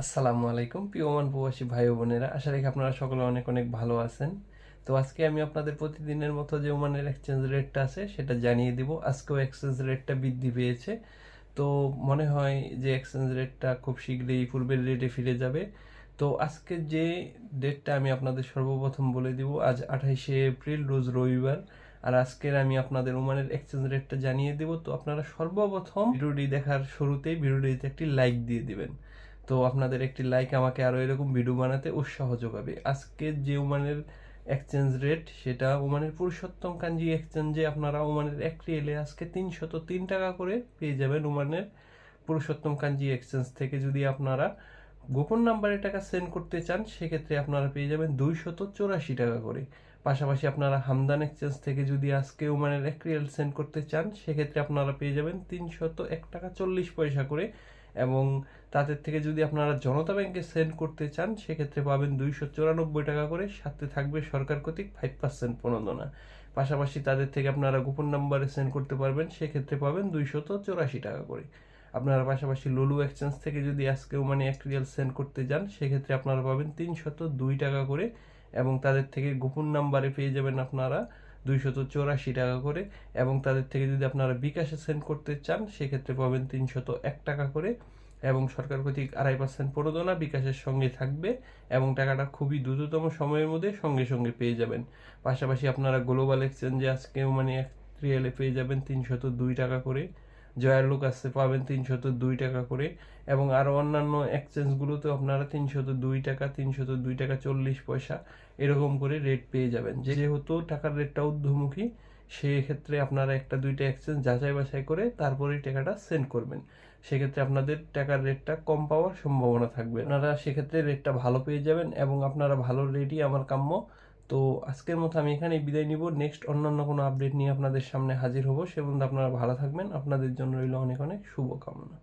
আসসালামু আলাইকুম প্রিয়মান প্রবাসী ভাই বোনেরা। আশা রাখি আপনারা সকলে অনেক অনেক ভালো আছেন। তো আজকে আমি আপনাদের প্রতিদিনের মতো যে ওমানের এক্সচেঞ্জ রেটটা আছে, সেটা জানিয়ে দিব। আজকেও এক্সচেঞ্জ রেটটা বৃদ্ধি পেয়েছে। তো মনে হয় যে এক্সচেঞ্জ রেটটা খুব শীঘ্রই পূর্বের রেটে ফিরে যাবে। তো আজকে যে ডেটটা আমি আপনাদের সর্বপ্রথম বলে দিব, আজ আঠাইশে এপ্রিল, রোজ রবিবার। আর আজকের আমি আপনাদের ওমানের এক্সচেঞ্জ রেটটা জানিয়ে দেব। তো আপনারা সর্বপ্রথম ভিডিওটি দেখার শুরুতেই ভিডিওটিতে একটি লাইক দিয়ে দিবেন। তো আপনাদের একটি লাইক আমাকে আরও এরকম ভিডিও বানাতে উৎসাহ যোগাবে। আজকে যে ওমানের এক্সচেঞ্জ রেট সেটা ওমানের পুরুষোত্তম কাঞ্জি এক্সচেঞ্জে আপনারা ওমানের এক রিয়েলে আজকে তিনশত তিন টাকা করে পেয়ে যাবেন ওমানের পুরুষোত্তম কাঞ্জি এক্সচেঞ্জ থেকে। যদি আপনারা গোপন নাম্বারে টাকা সেন্ড করতে চান, সেক্ষেত্রে আপনারা পেয়ে যাবেন দুইশত চৌরাশি টাকা করে। পাশাপাশি আপনারা হামদান এক্সচেঞ্জ থেকে যদি আজকে ওমানের এক সেন্ড করতে চান, সেক্ষেত্রে আপনারা পেয়ে যাবেন তিনশত এক টাকা চল্লিশ পয়সা করে এবং তাদের থেকে যদি আপনারা জনতা ব্যাংকে সেন্ড করতে চান, সেক্ষেত্রে পাবেন দুইশো চুরানব্বই টাকা করে। সাথে থাকবে সরকার কর্তৃক ফাইভ পার্সেন্ট প্রণোদনা। পাশাপাশি তাদের থেকে আপনারা গোপন নাম্বারে সেন্ড করতে পারবেন, সেক্ষেত্রে পাবেন দুইশত চৌরাশি টাকা করে। আপনারা পাশাপাশি লুলু এক্সচেঞ্জ থেকে যদি আজকেও মানে এক রিয়াল সেন্ড করতে যান, সেক্ষেত্রে আপনারা পাবেন তিনশত দুই টাকা করে। এবং তাদের থেকে গোপন নাম্বারে পেয়ে যাবেন আপনারা দুইশত চৌরাশি টাকা করে এবং তাদের থেকে যদি আপনারা বিকাশে সেন্ড করতে চান, সেক্ষেত্রে পাবেন তিনশত এক টাকা করে এবং সরকার কর্তৃক আড়াই পার্সেন্ট প্রণোদনা বিকাশের সঙ্গে থাকবে এবং টাকাটা খুবই দ্রুততম সময়ের মধ্যে সঙ্গে সঙ্গে পেয়ে যাবেন। পাশাপাশি আপনারা গ্লোবাল এক্সচেঞ্জে আজকেও মানে এক রিয়েলে পেয়ে যাবেন তিনশত দুই টাকা করে। জয়ার লোক আসতে পাবেন তিনশত দুই টাকা করে। এবং আরও অন্যান্য এক্সচেঞ্জগুলোতেও আপনারা তিনশত দুই টাকা, তিনশত দুই টাকা, চল্লিশ পয়সা এরকম করে রেট পেয়ে যাবেন। যেহেতু টাকার রেটটা ঊর্ধ্বমুখী, সেক্ষেত্রে আপনারা একটা দুইটা এক্সচেঞ্জ যাচাই বাছাই করে তারপরেই টাকাটা সেন্ড করবেন। সেক্ষেত্রে আপনাদের টাকার রেটটা কম পাওয়ার সম্ভাবনা থাকবে। আপনারা সেক্ষেত্রে রেটটা ভালো পেয়ে যাবেন এবং আপনারা ভালো রেটই আমার কাম্য তো আজকের মতো আমি এখানে বিদায় নিব। নেক্সট অন্যান্য কোনো আপডেট নিয়ে আপনাদের সামনে হাজির হব। সে পর্যন্ত আপনারা ভালো থাকবেন। আপনাদের জন্য রইল অনেক অনেক শুভকামনা।